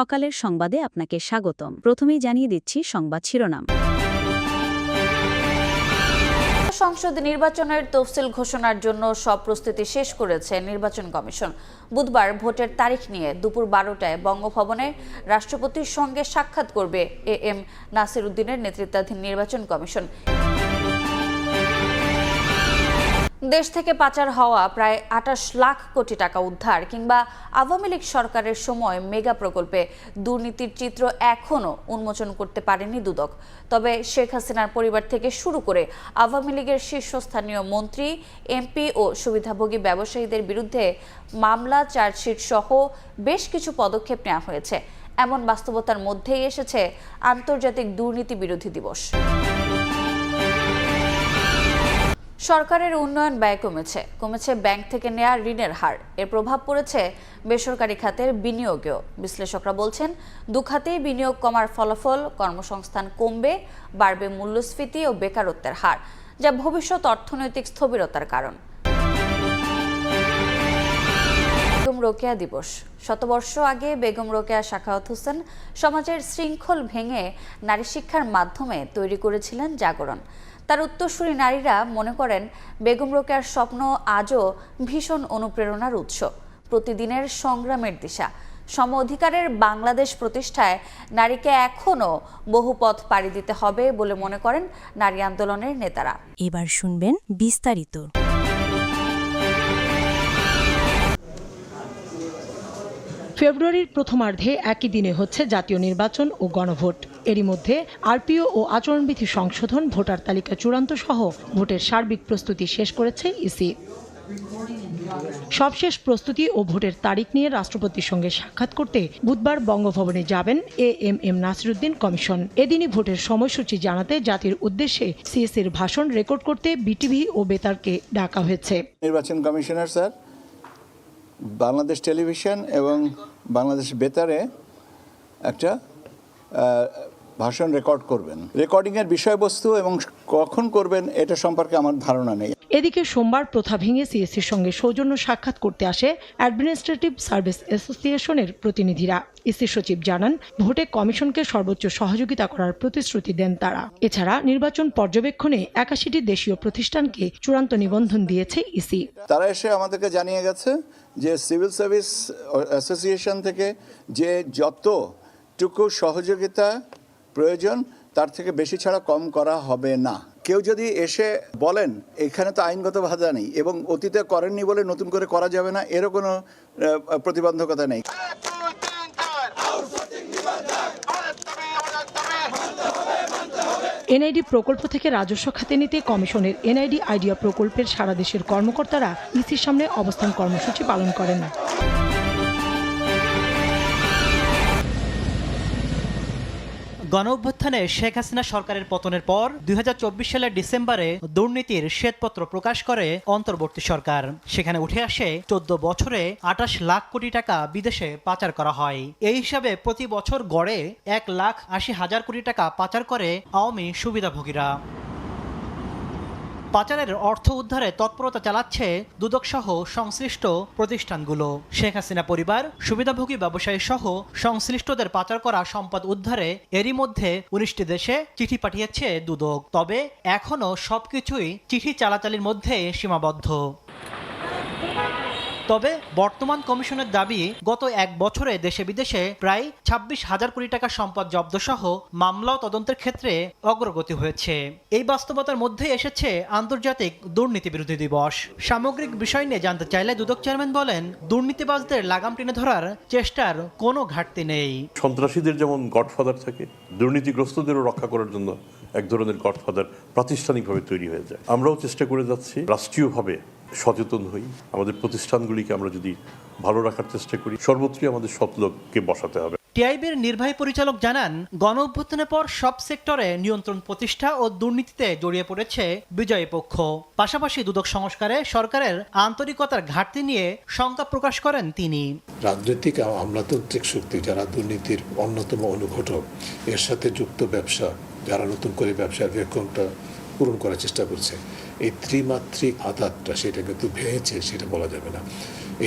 সকালের সংবাদে আপনাকে স্বাগতম। প্রথমেই জানিয়ে দিচ্ছি সংবাদ শিরোনাম। সংসদ নির্বাচনের তফসিল ঘোষণার জন্য সব প্রস্তুতি শেষ করেছে নির্বাচন কমিশন। বুধবার ভোটের তারিখ নিয়ে দুপুর বারোটায় বঙ্গভবনে রাষ্ট্রপতির সঙ্গে সাক্ষাৎ করবে এ এম নাসির উদ্দিনের নেতৃত্বাধীন নির্বাচন কমিশন। দেশ থেকে পাচার হওয়া প্রায় আটাশ লাখ কোটি টাকা উদ্ধার কিংবা আওয়ামী লীগ সরকারের সময় মেগা প্রকল্পে দুর্নীতির চিত্র এখনও উন্মোচন করতে পারেনি দুদক। তবে শেখ হাসিনার পরিবার থেকে শুরু করে আওয়ামী লীগের শীর্ষস্থানীয় মন্ত্রী, এমপি ও সুবিধাভোগী ব্যবসায়ীদের বিরুদ্ধে মামলা, চার্জশিট সহ বেশ কিছু পদক্ষেপ নেওয়া হয়েছে। এমন বাস্তবতার মধ্যেই এসেছে আন্তর্জাতিক দুর্নীতি বিরোধী দিবস। সরকারের উন্নয়ন ব্যয় কমেছে। কমেছে ব্যাংক থেকে নেওয়া ঋণের হার। এর প্রভাব পড়েছে বেসরকারি খাতের বিনিয়োগেও। বিশ্লেষকরা বলছেন দু খাতেই বিনিয়োগ কমার ফলাফল কর্মসংস্থান কমবে, বাড়বে মূল্যস্ফীতি ও বেকারত্বের হার, যা ভবিষ্যৎ অর্থনৈতিক স্থবিরতার কারণ। বেগম রোকেয়া দিবস। শতবর্ষ আগে বেগম রোকেয়া শাখাওয়াত হোসেন সমাজের শৃঙ্খল ভেঙে নারী শিক্ষার মাধ্যমে তৈরি করেছিলেন জাগরণ। তার উত্তরসূরি নারীরা মনে করেন বেগম রোকেয়ার স্বপ্ন আজও ভীষণ অনুপ্রেরণার উৎস। প্রতিদিনের সংগ্রামের দিশা। সম অধিকারের বাংলাদেশ প্রতিষ্ঠায় নারীকে এখনও বহু পথ পাড়ি দিতে হবে বলে মনে করেন নারী আন্দোলনের নেতারা। এবার শুনবেন বিস্তারিত। ফেব্রুয়ারির প্রথমার্ধে একই দিনে হচ্ছে জাতীয় নির্বাচন ও গণভোট। এরই মধ্যে আরপিও ও আচরণবিধি সংশোধন ভোটার তালিকা চূড়ান্ত সহ ভোটের সার্বিক প্রস্তুতি শেষ করেছে ইসি। সবশেষ প্রস্তুতি ও ভোটের তারিখ নিয়ে রাষ্ট্রপতির সঙ্গে সাক্ষাৎ করতে বুধবার বঙ্গভবনে যাবেন A M M Nasiruddin commission. এদিনই ভোটের সময়সূচি জানাতে জাতির উদ্দেশ্যে সিএসির ভাষণ রেকর্ড করতে বিটিভি ও বেতারকে ডাকা হয়েছে। নির্বাচন কমিশনার স্যার, বাংলাদেশ টেলিভিশন এবং বাংলাদেশ বেতারে একটা ভাষণ রেকর্ড করবেন। রেকর্ডিংয়ের বিষয়বস্তু এবং কখন করবেন এটা সম্পর্কে আমার ধারণা নেই। এদিকে সোমবার প্রথা ভেঙে সিএসসির সঙ্গে সৌজন্য সাক্ষাৎ করতে আসে অ্যাডমিনিস্ট্রেটিভ সার্ভিস অ্যাসোসিয়েশনের প্রতিনিধিরা। ইসি সচিব জানান ভোটে কমিশনকে সর্বোচ্চ সহযোগিতা করার প্রতিশ্রুতি দেন তারা। এছাড়া নির্বাচন পর্যবেক্ষণে একাশিটি দেশীয় প্রতিষ্ঠানকে চূড়ান্ত নিবন্ধন দিয়েছে ইসি। তারা এসে আমাদেরকে জানিয়ে গেছে যে সিভিল সার্ভিস অ্যাসোসিয়েশন থেকে যে যতটুকু সহযোগিতা প্রয়োজন, তার থেকে বেশি ছাড়া কম করা হবে না। কেউ যদি এসে বলেন, এখানে তো আইনগত বাধা নেই এবং অতীতে করেননি বলে নতুন করে করা যাবে না, এরও কোনো প্রতিবন্ধকতা নেই। এনআইডি প্রকল্প থেকে রাজস্ব খাতে নিতে কমিশনের এনআইডি আইডিয়া প্রকল্পের সারা দেশের কর্মকর্তারা ইসির সামনে অবস্থান কর্মসূচি পালন করেন। গণ অভ্যুত্থানে শেখ হাসিনা সরকারের পতনের পর দুই হাজার চব্বিশ সালের ডিসেম্বরে দুর্নীতির শ্বেতপত্র প্রকাশ করে অন্তর্বর্তী সরকার। সেখানে উঠে আসে চোদ্দ বছরে আটাশ লাখ কোটি টাকা বিদেশে পাচার করা হয়। এই হিসাবে প্রতি বছর গড়ে এক লাখ আশি হাজার কোটি টাকা পাচার করে আওয়ামী সুবিধাভোগীরা। পাচারের অর্থ উদ্ধারে তৎপরতা চালাচ্ছে দুদকসহ সংশ্লিষ্ট প্রতিষ্ঠানগুলো। শেখ হাসিনা পরিবার, সুবিধাভোগী ব্যবসায়ী সহ সংশ্লিষ্টদের পাচার করা সম্পদ উদ্ধারে এরই মধ্যে উনিশটি দেশে চিঠি পাঠিয়েছে দুদক। তবে এখনও সবকিছুই চিঠি চালাচালির মধ্যে সীমাবদ্ধ। তবে বর্তমান কমিশনের দাবি, গত এক বছরে দেশে বিদেশে প্রায় ছাব্বিশ হাজার কোটি টাকা সম্পদ জব্দ সহ মামলা তদন্তের ক্ষেত্রে অগ্রগতি হয়েছে। এই বাস্তবতার মধ্যে এসেছে আন্তর্জাতিক দুর্নীতি বিরোধী দিবস। সামগ্রিক বিষয় নিয়ে জানতে চাইলে দুদক চেয়ারম্যান বলেন, দুর্নীতিবাজদের লাগাম টেনে ধরার চেষ্টার কোনো ঘাটতি নেই। সন্ত্রাসীদের যেমন গডফাদার থাকে, দুর্নীতিগ্রস্তদেরও রক্ষা করার জন্য এক ধরনের গডফাদার প্রাতিষ্ঠানিকভাবে তৈরি হয়ে যায়। আমরাও চেষ্টা করে যাচ্ছি রাষ্ট্রীয়ভাবে সচেতন হই। আমাদের প্রতিষ্ঠানগুলিকে আমরা যদি ভালো রাখার চেষ্টা করি সর্বত্রই আমাদের সৎলোককে বসাতে হবে। টিআইবির নির্বাহী পরিচালক জানান গণ অভ্যুত্থানের পর সব সেক্টরে নিয়ন্ত্রণ প্রতিষ্ঠা ও দুর্নীতিতে জড়িয়ে পড়েছে বিজয়ী পক্ষ। পাশাপাশি দুদক সংস্কারে সরকারের আন্তরিকতার ঘাটতি নিয়ে শঙ্কা প্রকাশ করেন তিনি। রাজনৈতিক আমলাতান্ত্রিক শক্তি যারা দুর্নীতির অন্যতম অনুঘটক এর সাথে যুক্ত ব্যবসা যারা নতুন করে ব্যবসার ভ্যাকুমটা পূরণ করার চেষ্টা করছে। এই ত্রিমাত্রিক আধারটা সেটা কিন্তু ভেঙেছে, সেটা বলা যাবে না।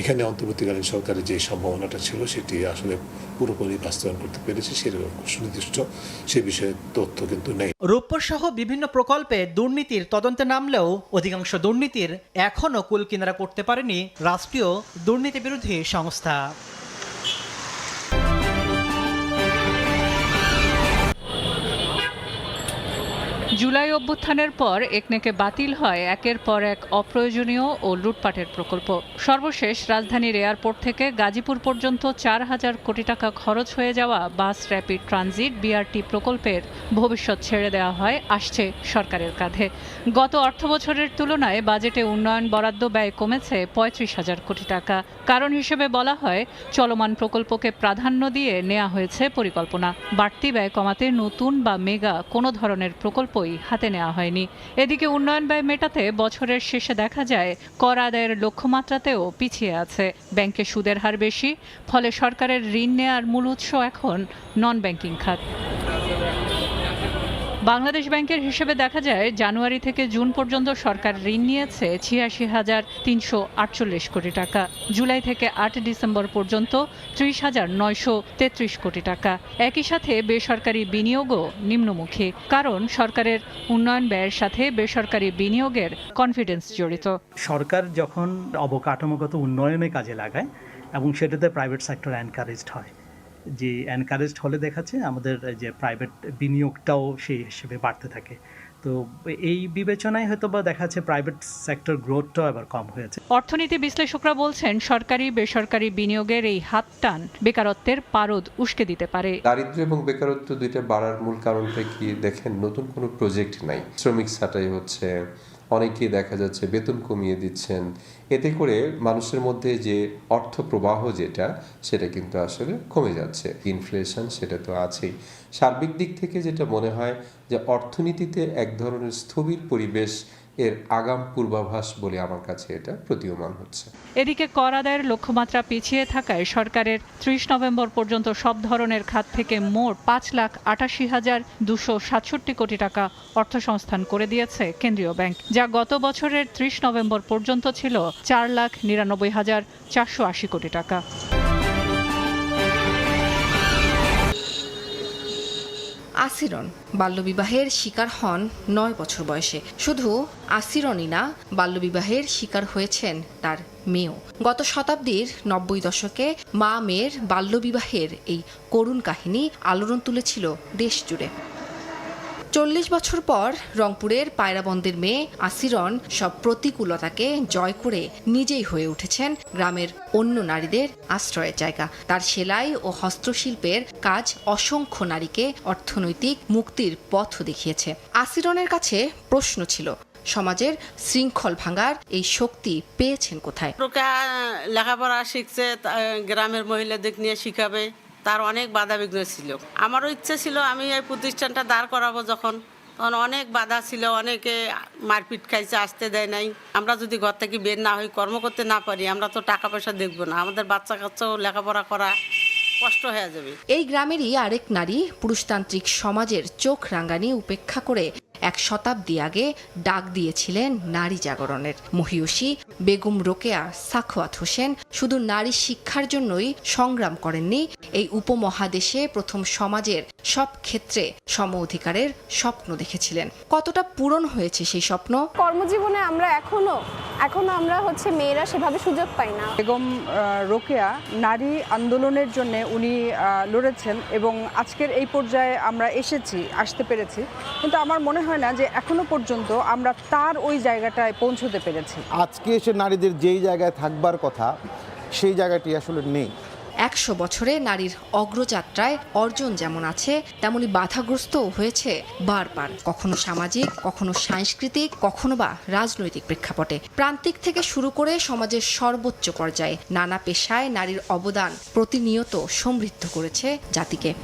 এখানে অন্তর্বর্তীকালীন সরকারের যে সম্ভাবনাটা ছিল, সেটি আসলে পুরোপুরি বাস্তবায়ন করতে পেরেছে, সেরকম সুনির্দিষ্ট সে বিষয়ে তথ্য কিন্তু নেই। রূপপুর সহ বিভিন্ন প্রকল্পে দুর্নীতির তদন্তে নামলেও অধিকাংশ দুর্নীতির এখনও কুল কিনারা করতে পারেনি রাষ্ট্রীয় দুর্নীতি বিরোধী সংস্থা। জুলাই অভ্যুত্থানের পর একনেকে বাতিল হয় একের পর এক অপ্রয়োজনীয় ও লুটপাটের প্রকল্প। সর্বশেষ রাজধানীর এয়ারপোর্ট থেকে গাজীপুর পর্যন্ত চার হাজার কোটি টাকা খরচ হয়ে যাওয়া বাস র্যাপিড ট্রানজিট বিআরটি প্রকল্পের ভবিষ্যৎ ছেড়ে দেওয়া হয়, আসছে সরকারের কাঁধে। গত অর্থবছরের তুলনায় বাজেটে উন্নয়ন বরাদ্দ ব্যয় কমেছে পঁয়ত্রিশ হাজার কোটি টাকা। কারণ হিসেবে বলা হয়, চলমান প্রকল্পকে প্রাধান্য দিয়ে নেওয়া হয়েছে পরিকল্পনা। বাড়তি ব্যয় কমাতে নতুন বা মেগা কোনো ধরনের প্রকল্পই হাতে নেওয়া হয়নি। এদিকে উন্নয়ন ব্যয় মেটাতে বছরের শেষে দেখা যায় কর আদায়ের লক্ষ্যমাত্রাতেও পিছিয়ে আছে। ব্যাংকে সুদের হার বেশি, ফলে সরকারের ঋণ নেওয়ার মূল উৎস এখন নন ব্যাংকিং খাত। বাংলাদেশ ব্যাংকের হিসেবে দেখা যায়, জানুয়ারি থেকে জুন পর্যন্ত সরকার ঋণ নিয়েছে ছিয়াশি হাজার তিনশো আটচল্লিশ কোটি টাকা। জুলাই থেকে আট ডিসেম্বর পর্যন্ত ত্রিশ হাজার নয়শো তেত্রিশ কোটি টাকা। একই সাথে বেসরকারি বিনিয়োগও নিম্নমুখী, কারণ সরকারের উন্নয়ন ব্যয়ের সাথে বেসরকারি বিনিয়োগের কনফিডেন্স জড়িত। সরকার যখন অবকাঠামোগত উন্নয়নে কাজে লাগায় এবং সেটাতে প্রাইভেট সেক্টর এনকারেজড হয় যে এনকারেজড হলে দেখাচ্ছে আমাদের যে প্রাইভেট বিনিয়োগটাও সেই হিসেবে বাড়তে থাকে। তো এই বিবেচনায় হয়তো বা দেখাচ্ছে প্রাইভেট সেক্টর গ্রোথটাও আবার কম হয়েছে। অর্থনীতি বিশ্লেষকরা বলছেন সরকারি বেসরকারি বিনিয়োগের এই হাত টান বেকারত্বের পারদ উস্কে দিতে পারে। দারিদ্র্য এবং বেকারত্ব দুইটা বাড়ার মূল কারণটা কি দেখেন? নতুন কোনো প্রজেক্ট নাই। শ্রমিক ছাঁটাই হচ্ছে অনেকেই দেখা যাচ্ছে বেতন কমিয়ে দিচ্ছেন। এতে করে মানুষের মধ্যে যে অর্থ প্রবাহ যেটা, সেটা কিন্তু আসলে কমে যাচ্ছে। ইনফ্লেশন সেটা তো আছেই। সার্বিক দিক থেকে যেটা মনে হয় যে অর্থনীতিতে এক ধরনের স্থবির পরিবেশ এর আগাম পূর্বাভাস বলে আমার কাছে এটা প্রতীয়মান হচ্ছে। এদিকে কর আদায়ের লক্ষ্যমাত্রা পিছিয়ে থাকায় সরকারের ত্রিশ নভেম্বর পর্যন্ত সব ধরনের খাত থেকে মোট পাঁচ লাখ আটাশি হাজার দুশো সাতষট্টি কোটি টাকা অর্থসংস্থান করে দিয়েছে কেন্দ্রীয় ব্যাংক, যা গত বছরের ত্রিশ নভেম্বর পর্যন্ত ছিল চার লাখ নিরানব্বই হাজার চারশো আশি কোটি টাকা। আসিরন বাল্যবিবাহের শিকার হন নয় বছর বয়সে। শুধু আসিরনই না, বাল্যবিবাহের শিকার হয়েছেন তার মেয়েও। গত শতাব্দীর নব্বই দশকে মা মেয়ের বাল্যবিবাহের এই করুণ কাহিনী আলোড়ন তুলেছিল দেশ জুড়ে চল্লিশ বছর পর রংপুরের পায়রাবন্দের মেয়ে আসিরন সব প্রতিকূলতাকে জয় করে নিজেই হয়ে উঠেছেন গ্রামের অন্য নারীদের আশ্রয়ের জায়গা। তার সেলাই ও হস্তশিল্পের কাজ অসংখ্য নারীকে অর্থনৈতিক মুক্তির পথ দেখিয়েছে। আসিরনের কাছে প্রশ্ন ছিল, সমাজের শৃঙ্খল ভাঙার এই শক্তি পেয়েছেন কোথায়? লেখাপড়া শিখছে গ্রামের মহিলাদের নিয়ে শিখাবে। তার অনেক বাধা বিঘ্ন ছিল। আমারও ইচ্ছে ছিল আমি এই প্রতিষ্ঠানটা দাঁড় করাবো যখন। তখন অনেক বাধা ছিল, অনেকে মারপিট খাইছে, আসতে দেয় নাই। আমরা যদি ঘর থেকে বের না হই, কর্ম করতে না পারি, আমরা তো টাকা পয়সা দেখব না। আমাদের বাচ্চা কাচ্চাও লেখাপড়া করা কষ্ট হয়ে যাবে। এই গ্রামেরই আরেক নারী পুরুষতান্ত্রিক সমাজের চোখ রাঙ্গানি উপেক্ষা করে এক শতাব্দী আগে ডাক দিয়েছিলেন নারী জাগরণের। মহিয়সী বেগম রোকেয়া সাখওয়াত হোসেন শুধু নারী শিক্ষার জন্যই সংগ্রাম করেননি এই উপমহাদেশে প্রথম সমাজের সব ক্ষেত্রে সম অধিকারের স্বপ্ন দেখেছিলেন। কতটা পূরণ হয়েছে সেই স্বপ্ন? কর্মজীবনে আমরা এখনও এখনও আমরা হচ্ছে মেয়েরা সেভাবে সুযোগ পাই না। বেগম রোকেয়া নারী আন্দোলনের জন্য উনি লড়েছেন এবং আজকের এই পর্যায়ে আমরা এসেছি আসতে পেরেছি। কিন্তু আমার মনে হয় না যে এখনও পর্যন্ত আমরা তার ওই জায়গাটায় পৌঁছতে পেরেছি। আজকে এসে নারীদের যেই জায়গায় থাকবার কথা সেই জায়গাটি আসলে নেই। একশো বছরে নারীর অগ্রযাত্রায় অর্জন যেমন আছে, তেমনি বাধাগ্রস্ত হয়েছে বারবার। কখনো সামাজিক, কখনো সাংস্কৃতিক, কখনো বা রাজনৈতিক প্রেক্ষাপটে। প্রান্তিক থেকে শুরু করে সমাজের সর্বোচ্চ পর্যায়ে নানা পেশায় নারীর অবদান প্রতিনিয়ত সমৃদ্ধ করেছে জাতিকে।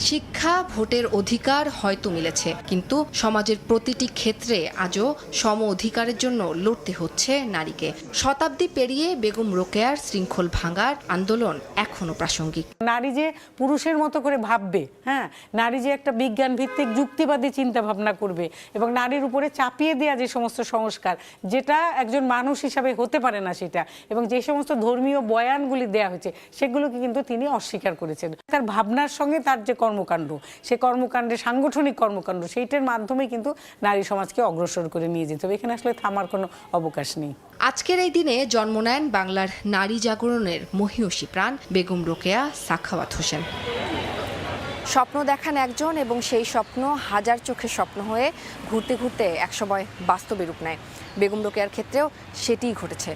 শিক্ষা ভোটের অধিকার হয়তো মিলেছে, কিন্তু সমাজের প্রতিটি ক্ষেত্রে আজও সম অধিকারের জন্য লড়তে হচ্ছে নারীকে। শতাব্দী পেরিয়ে বেগম রোকেয়ার শৃঙ্খল ভাঙার আন্দোলন এখনও প্রাসঙ্গিক। নারী যে পুরুষের মতো করে ভাববে হ্যাঁ নারী যে একটা বিজ্ঞান ভিত্তিক যুক্তিবাদী চিন্তা ভাবনা করবে এবং নারীর উপরে চাপিয়ে দেওয়া যে সমস্ত সংস্কার, যেটা একজন মানুষ হিসাবে হতে পারে না সেটা, এবং যে সমস্ত ধর্মীয় বয়ানগুলি দেয়া হয়েছে, সেগুলোকে কিন্তু তিনি অস্বীকার করেছেন। তার ভাবনার সঙ্গে তার যে কর্মকাণ্ড, সে কর্মকাণ্ডে সাংগঠনিক কর্মকাণ্ড, সেইটার মাধ্যমে কিন্তু নারী সমাজকে অগ্রসর করে নিয়ে যেতে হবে। এখানে আসলে থামার কোনো অবকাশ নেই। আজকের এই দিনে জন্ম নেন বাংলার নারী জাগরণের মহিয়সী প্রাণ বেগম রোকেয়া সাখাওয়াত হোসেন। স্বপ্ন দেখান একজন এবং সেই স্বপ্ন হাজার চোখের স্বপ্ন হয়ে ঘুরতে ঘুরতে একসময় বাস্তবে রূপ নেয়। বেগম রোকেয়ার ক্ষেত্রেও সেটিই ঘটেছে।